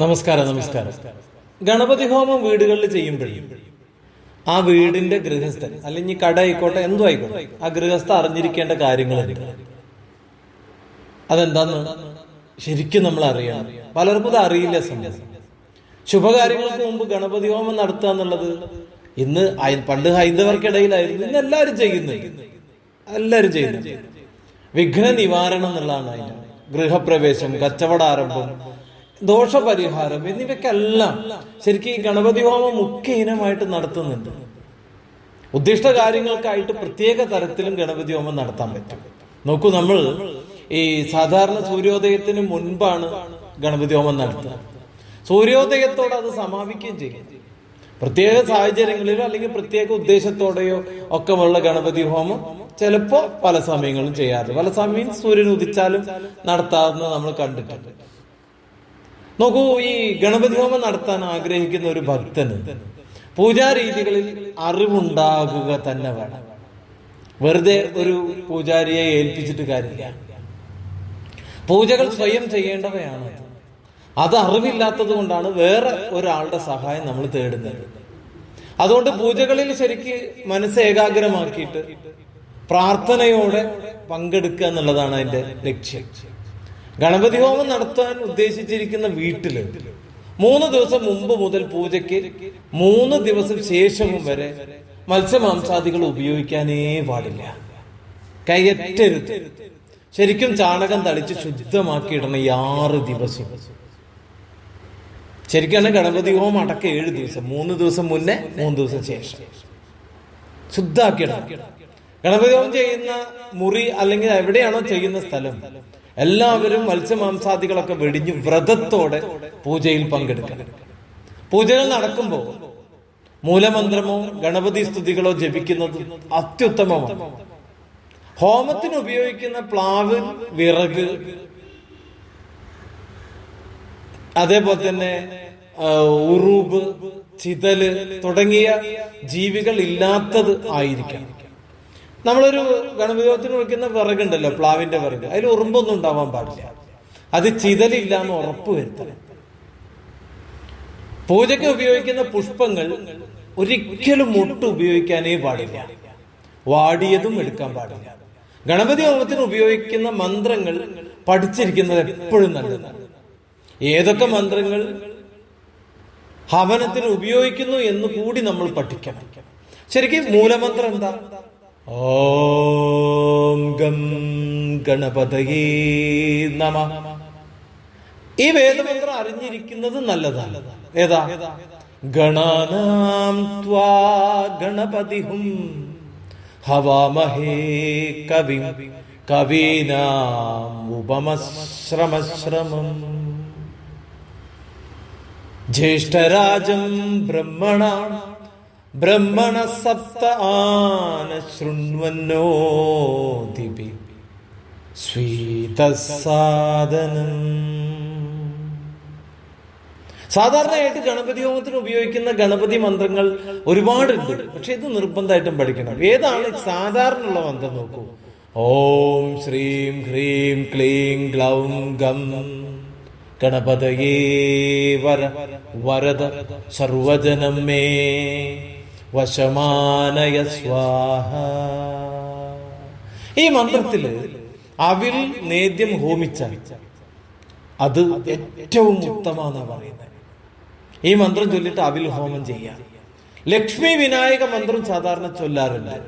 നമസ്കാരം നമസ്കാരം. ഗണപതി ഹോമം വീടുകളിൽ ചെയ്യുമ്പോഴേ ആ വീടിന്റെ ഗൃഹസ്ഥൻ അല്ലെങ്കിൽ കട ആയിക്കോട്ടെ എന്തോ ആയിക്കോട്ടെ ആ ഗൃഹസ്ഥ അറിഞ്ഞിരിക്കേണ്ട കാര്യങ്ങളുണ്ട് അതെന്താന്ന്? ശരിക്കും നമ്മൾ അറിയണം. പലർക്കും ഇത് അറിയില്ല സംഭവം ശുഭകാര്യങ്ങൾക്ക് മുമ്പ് ഗണപതി ഹോമം നടത്തുക എന്നുള്ളത് ഇന്ന് പണ്ട് ഹൈന്ദവർക്കിടയിലായിരുന്നു. ഇന്ന് എല്ലാവരും ചെയ്യുന്നുണ്ട്. എല്ലാവരും ചെയ്യുന്നുണ്ട്. വിഘ്ന നിവാരണം എന്നുള്ളതാണ് അതിന് ഗൃഹപ്രവേശം കച്ചവടാരംഭം ദോഷപരിഹാരം എന്നിവയ്ക്കെല്ലാം ശരിക്കും ഈ ഗണപതി ഹോമം മുഖ്യ ഇനമായിട്ട് നടത്തുന്നുണ്ട്. ഉദ്ദിഷ്ട കാര്യങ്ങൾക്കായിട്ട് പ്രത്യേക തരത്തിലും ഗണപതി ഹോമം നടത്താൻ പറ്റും. നോക്കൂ നമ്മൾ ഈ സാധാരണ സൂര്യോദയത്തിന് മുൻപാണ് ഗണപതി ഹോമം നടത്തുക. സൂര്യോദയത്തോടെ അത് സമാപിക്കുകയും ചെയ്യും. പ്രത്യേക സാഹചര്യങ്ങളിലോ അല്ലെങ്കിൽ പ്രത്യേക ഉദ്ദേശത്തോടെയോ ഒക്കെയുള്ള ഗണപതി ഹോമം ചിലപ്പോ പല സമയങ്ങളും ചെയ്യാറുണ്ട്. പല സമയം സൂര്യൻ ഉദിച്ചാലും നടത്താമെന്ന് നമ്മൾ കണ്ടിട്ടുണ്ട്. നോക്കൂ ഈ ഗണപതി ഹോമം നടത്താൻ ആഗ്രഹിക്കുന്ന ഒരു ഭക്തന് പൂജാരീതികളിൽ അറിവുണ്ടാകുക തന്നെ വേണം. വെറുതെ ഒരു പൂജാരിയെ ഏൽപ്പിച്ചിട്ട് കാര്യമില്ല. പൂജകൾ സ്വയം ചെയ്യേണ്ടവയാണ്. അത് അറിവില്ലാത്തത് കൊണ്ടാണ് വേറെ ഒരാളുടെ സഹായം നമ്മൾ തേടുന്നത്. അതുകൊണ്ട് പൂജകളിൽ ശരിക്ക് മനസ്സ് ഏകാഗ്രമാക്കിയിട്ട് പ്രാർത്ഥനയോടെ പങ്കെടുക്കുക എന്നുള്ളതാണ് അതിന്റെ ലക്ഷ്യം. ഗണപതി ഹോമം നടത്താൻ ഉദ്ദേശിച്ചിരിക്കുന്ന വീട്ടിൽ മൂന്ന് ദിവസം മുമ്പ് മുതൽ പൂജയ്ക്ക് മൂന്ന് ദിവസം ശേഷവും വരെ മത്സ്യമാംസാദികൾ ഉപയോഗിക്കാനേ പാടില്ല. കയറ്റരുത് ശരിക്കും ചാണകം തളിച്ച് ശുദ്ധമാക്കിയിടണം ഈ ആറ് ദിവസം. ശരിക്കാണ് ഗണപതി ഹോമം അടക്കം ഏഴ് ദിവസം. മൂന്ന് ദിവസം മുന്നേ മൂന്ന് ദിവസം ശേഷം. ശുദ്ധാക്കിയിടണം. ഗണപതി ഹോമം ചെയ്യുന്ന മുറി അല്ലെങ്കിൽ എവിടെയാണോ ചെയ്യുന്ന സ്ഥലം എല്ലാവരും മത്സ്യമാംസാദികളൊക്കെ വെടിഞ്ഞ് വ്രതത്തോടെ പൂജയിൽ പങ്കെടുക്കണം. പൂജകൾ നടക്കുമ്പോൾ മൂലമന്ത്രമോ ഗണപതി സ്തുതികളോ ജപിക്കുന്നത് അത്യുത്തമമാണ്. ഹോമത്തിന് ഉപയോഗിക്കുന്ന പ്ലാവ് വിറക് അതേപോലെ തന്നെ ഉറൂബ് ചിതൽ തുടങ്ങിയ ജീവികൾ ഇല്ലാത്തത് ആയിരിക്കണം. നമ്മളൊരു ഗണപതിയോഗത്തിന് വിളിക്കുന്ന വിറകുണ്ടല്ലോ പ്ലാവിന്റെ വിറക്. അതിൽ ഉറുമ്പൊന്നും ഉണ്ടാവാൻ പാടില്ല. അത് ചിതലില്ല എന്ന് ഉറപ്പ് വരുത്തണം. പൂജയ്ക്ക് ഉപയോഗിക്കുന്ന പുഷ്പങ്ങൾ ഒരിക്കലും മുട്ട് ഉപയോഗിക്കാനേ പാടില്ല. വാടിയതും എടുക്കാൻ പാടില്ല. ഗണപതി ഹോമത്തിന് ഉപയോഗിക്കുന്ന മന്ത്രങ്ങൾ പഠിച്ചിരിക്കുന്നത് എപ്പോഴും നല്ലതാണ്. ഏതൊക്കെ മന്ത്രങ്ങൾ ഹവനത്തിന് ഉപയോഗിക്കുന്നു എന്ന് കൂടി നമ്മൾ പഠിക്കണം. ശരിക്കും മൂലമന്ത്രം എന്താ? ഓം ഗം ഗണപതയേ നമ. ഈ വേദമന്ത്രം അറിഞ്ഞിരിക്കുന്നത് നല്ലതാണ്. ഏതാ? ഗണാനാം ത്വാ ഗണപതി ഹും ഹവാമഹേ കവി. കവീനാം ഉപമശ്രമശ്രമം. ജ്യേഷ്ഠരാജം ബ്രഹ്മണ ബ്രഹ്മണ സപ്ത ആന ശൃണ്വന്നോതിപി സ്വീതസാധനം സാധാരണയായിട്ട് ഗണപതി ഹോമത്തിന് ഉപയോഗിക്കുന്ന ഗണപതി മന്ത്രങ്ങൾ ഒരുപാടുണ്ട്. പക്ഷെ ഇത് നിർബന്ധമായിട്ടും പഠിക്കണം. ഏതാണ് സാധാരണയുള്ള മന്ത്രം നോക്കൂ. ഓം ശ്രീം ഹ്രീം ക്ലീം ഗ്ലൗം ഗം ഗണപതയേ വര വരദ സർവജനം മേ. വശമാനയ സ്വാഹ. ഈ മന്ത്രത്തിൽ അവിൽ നേദ്യം ഹോമിച്ച അത് ഏറ്റവും ഉത്തമാണ് പറയുന്നത്. ഈ മന്ത്രം ചൊല്ലിട്ട് അവിൽ ഹോമം ചെയ്യാം. ലക്ഷ്മി വിനായക മന്ത്രം സാധാരണ ചൊല്ലാറുണ്ട്.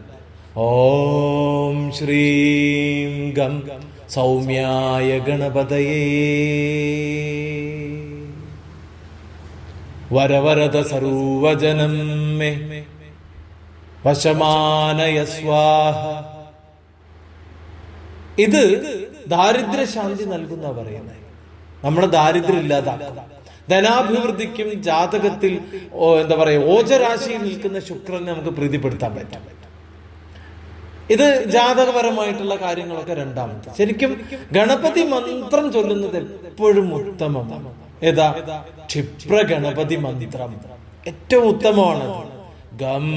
ഓം ശ്രീം ഗം സൗമ്യായ ഗണപതയേ. വരവരത സർവജനം മേ വശമാനയ സ്വാഹ ഇത് ദാരിദ്ര്യശാന്തി നൽകുന്ന പറയുന്നത് നമ്മുടെ ദാരിദ്ര്യം ഇല്ലാതാക്കും ധനാഭിവൃദ്ധിക്കും ജാതകത്തിൽ എന്താ പറയുക ഓജരാശിയിൽ നിൽക്കുന്ന ശുക്രനെ നമുക്ക് പ്രീതിപ്പെടുത്താൻ പറ്റാൻ പറ്റും. ഇത് ജാതകപരമായിട്ടുള്ള കാര്യങ്ങളൊക്കെ രണ്ടാമത്തെ. ശരിക്കും ഗണപതി മന്ത്രം ചൊല്ലുന്നത് എപ്പോഴും ഉത്തമമാണ്. ഏതാ? ക്ഷിപ്ര ഗണപതി മന്ത്രം. ഏറ്റവും ഉത്തമമാണ് ഗം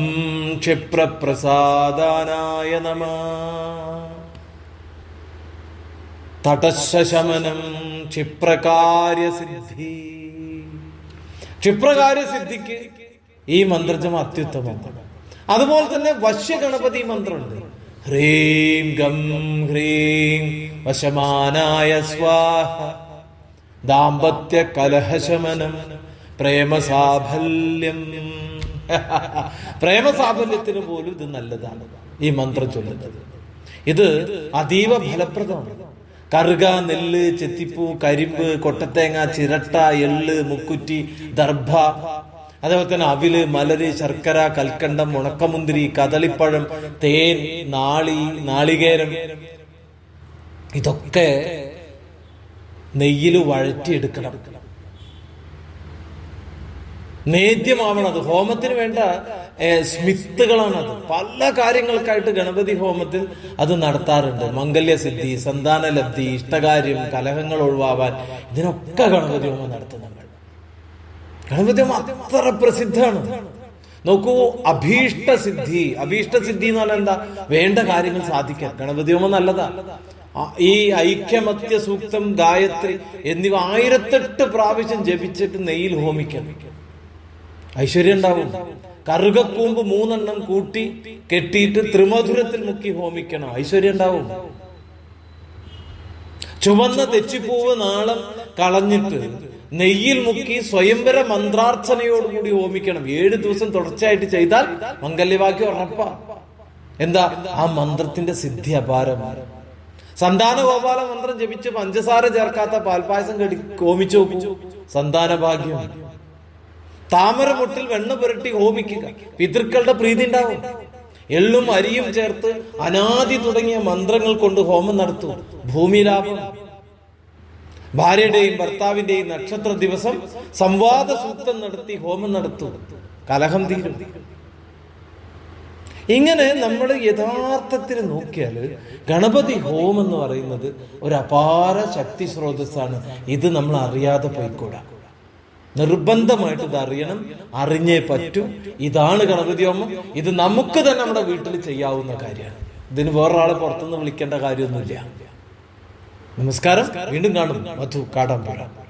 ക്ഷിപ്രപ്രസാദാനായ നമ. തടശമനം ക്ഷിപ്രകാര്യസിദ്ധി. ക്ഷിപ്രകാര്യ സിദ്ധിക്ക് ഈ മന്ത്രജം അത്യുത്തമമാണ് അതുപോലെ തന്നെ വശ്യഗണപതി മന്ത്രമുണ്ട്. ഹ്രീം ഗം ഹ്രീം വശമാനായ സ്വാഹ. ദാമ്പത്യ കലഹശമനം പ്രേമസാഫല്യം. പ്രേമസാഫല്യത്തിന് പോലും ഇത് നല്ലതാണ്. ഈ മന്ത്രം ചൊല്ലുന്നത്. ഇത് അതീവ ഫലപ്രദമാണ്. കറുക നെല്ല് ചെത്തിപ്പൂ കരിമ്പ് കൊട്ടത്തേങ്ങ ചിരട്ട എള്ള് മുക്കുറ്റി ദർഭ അതേപോലെ തന്നെ അവിൽ മലര് ശർക്കര കൽക്കണ്ടം ഉണക്കമുന്തിരി കദളിപ്പഴം തേൻ നാളി നാളികേരം. ഇതൊക്കെ നെയ്യിൽ വഴറ്റിയെടുക്കണം. നേദ്യമാവണത്. ഹോമത്തിന് വേണ്ട സ്മിത്തുകളാണത്. പല കാര്യങ്ങൾക്കായിട്ട് ഗണപതി ഹോമത്തിൽ അത് നടത്താറുണ്ട്. മംഗല്യസിദ്ധി സന്താനലബ്ധി ഇഷ്ടകാര്യം കലഹങ്ങൾ ഒഴിവാവാൻ. ഇതിനൊക്കെ ഗണപതി ഹോമം നടത്തുന്നുണ്ട് ഗണപതി ഹോമം അത്ര പ്രസിദ്ധമാണ്. നോക്കൂ അഭീഷ്ട സിദ്ധി അഭീഷ്ട സിദ്ധി എന്ന് പറഞ്ഞാൽ എന്താ? വേണ്ട കാര്യങ്ങൾ സാധിക്കാൻ. ഗണപതി ഹോമം നല്ലതാ. ഈ ഐക്യമത്യ സൂക്തം ഗായത്രി എന്നിവ ആയിരത്തെട്ട് പ്രാവശ്യം ജപിച്ചിട്ട് നെയ്യിൽ ഹോമിക്കണം. ഐശ്വര്യം ഉണ്ടാവും. കറുകക്കൂമ്പ് മൂന്നെണ്ണം കൂട്ടി കെട്ടിയിട്ട് ത്രിമധുരത്തിൽ മുക്കി ഹോമിക്കണം. ഐശ്വര്യം ഉണ്ടാവും. ചുവന്ന തെച്ചിപ്പൂവ് നാളം കളഞ്ഞിട്ട് നെയ്യിൽ മുക്കി സ്വയംവര മന്ത്രാർച്ചനയോടുകൂടി ഹോമിക്കണം. ഏഴു ദിവസം തുടർച്ചയായിട്ട് ചെയ്താൽ മംഗല്യവാക്യം ഉറപ്പാ. എന്താ? ആ മന്ത്രത്തിന്റെ സിദ്ധി അപാരമാണ് സന്താന ഗോപാല മന്ത്രം ജപിച്ച് പഞ്ചസാര ചേർക്കാത്ത പാൽപായസം കടി ഹോമിച്ചു സന്താന ഭാഗ്യം താമരമുട്ടിൽ വെണ്ണ പുരട്ടി ഹോമിക്കുക. പിതൃക്കളുടെ പ്രീതി ഉണ്ടാവും. എള്ളും അരിയും ചേർത്ത് അനാദി തുടങ്ങിയ മന്ത്രങ്ങൾ കൊണ്ട് ഹോമം നടത്തും. ഭൂമി ലാഭം. ഭാര്യയുടെയും ഭർത്താവിന്റെയും നക്ഷത്ര ദിവസം സംവാദ സൂക്തം നടത്തി ഹോമം നടത്തും. കലഹം തീരും. ഇങ്ങനെ നമ്മൾ യഥാർത്ഥത്തിൽ നോക്കിയാൽ ഗണപതി ഹോം എന്ന് പറയുന്നത് ഒരു അപാര ശക്തി സ്രോതസ്സാണ്. ഇത് നമ്മൾ അറിയാതെ പോയിക്കൂടാ. നിർബന്ധമായിട്ട് ഇത് അറിയണം അറിഞ്ഞേ പറ്റൂ. ഇതാണ് ഗണപതി ഇത് നമുക്ക് തന്നെ നമ്മുടെ വീട്ടിൽ ചെയ്യാവുന്ന കാര്യമാണ്. ഇതിന് വേറൊരാളെ പുറത്തുനിന്ന് വിളിക്കേണ്ട കാര്യമൊന്നുമില്ല. നമസ്കാരം. വീണ്ടും കാണും. മധു കാടാമ്പുഴ.